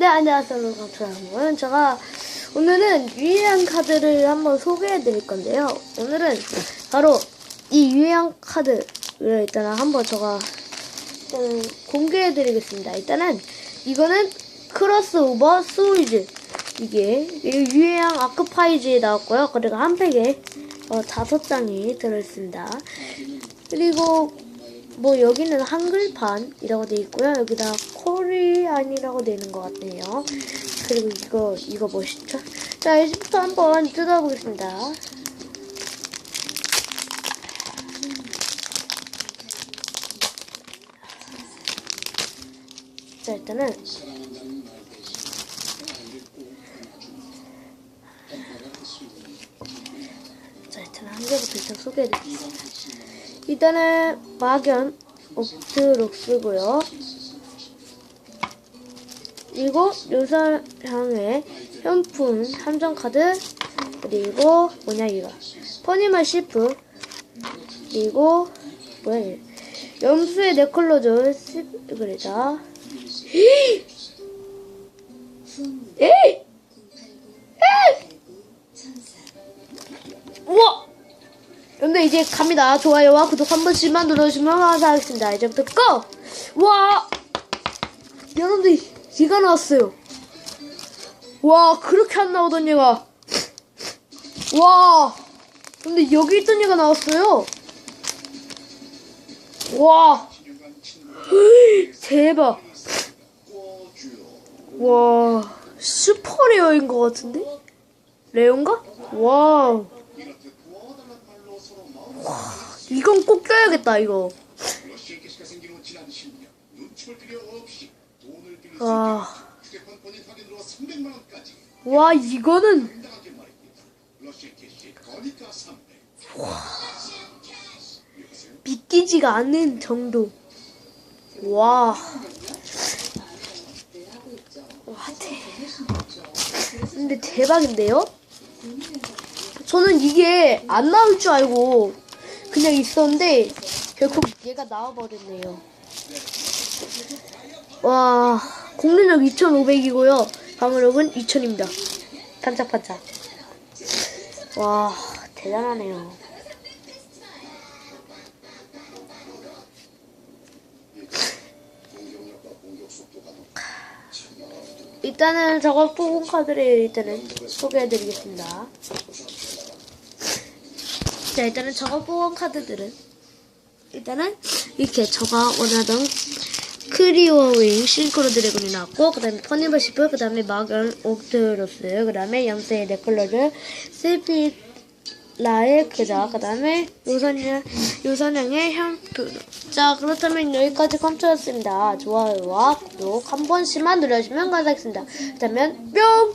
네, 안녕하세요. 감사합니다. 제가 오늘은 유해한 카드를 한번 소개해 드릴 건데요. 오늘은 바로 이 유해한 카드를 일단은 한번 제가 일단은 공개해 드리겠습니다. 일단은 이거는 크로스오버 스위즈. 이게 유해한 아크파이즈에 나왔고요. 그리고 한 팩에 어, 다섯 장이 들어있습니다. 그리고 뭐 여기는 한글판이라고 돼 있고요. 여기다 코 돼 있는 것 같네요. 그리고 이거 이거 멋있죠? 자 이제부터 한번 뜯어보겠습니다. 자 일단은 자 일단 한 개부터 일단 소개해드리겠습니다. 일단은 막연 옥트록스고요. 그리고 요사향의 현품 함정 카드 그리고 뭐냐 이거 퍼니멀 시프 그리고 뭐야 이게 염수의 네클로즈 시그레다 에이 우와 근데 이제 갑니다. 좋아요와 구독 한 번씩만 눌러주시면 감사하겠습니다. 이제부터 고! 와! 여러분들, 얘가 나왔어요. 와, 그렇게 안 나오던 얘가. 와! 근데 여기 있던 얘가 나왔어요. 와! 헐, 대박. 와, 슈퍼 레어인 것 같은데? 레어인가? 와우. 이건 꼭 껴야겠다 이거. 러시아 게시가 생긴 후 지난 10년 눈치볼 필요 없이 돈을 빌릴 수 와, 있게 휴대폰 본인 확인으로 300만 원까지 와 이거는 300. 믿기지가 않는 정도. 와, 와 대. 근데 대박인데요? 저는 이게 안 나올 줄 알고 그냥 있었는데 결국 얘가 나와버렸네요. 와, 공격력 2,500이고요. 방어력은 2,000입니다. 반짝반짝. 와, 대단하네요. 일단은 저거 뽑은 카드를 일단은 소개해드리겠습니다. 자, 일단은 저거 뽑은 카드들은 일단은 이렇게 저가 원하던 크리오윙 싱크로 드래곤이 나왔고 그 다음에 퍼니버 시프 그 다음에 마견 옥트로스 그 다음에 염세의 네클러즈 세피라의 그자 그 다음에 요선양 요선양의 향프 자 그렇다면 여기까지 컴퓨터였습니다. 좋아요와 구독 한 번씩만 눌러주시면 감사하겠습니다. 그렇다면 뿅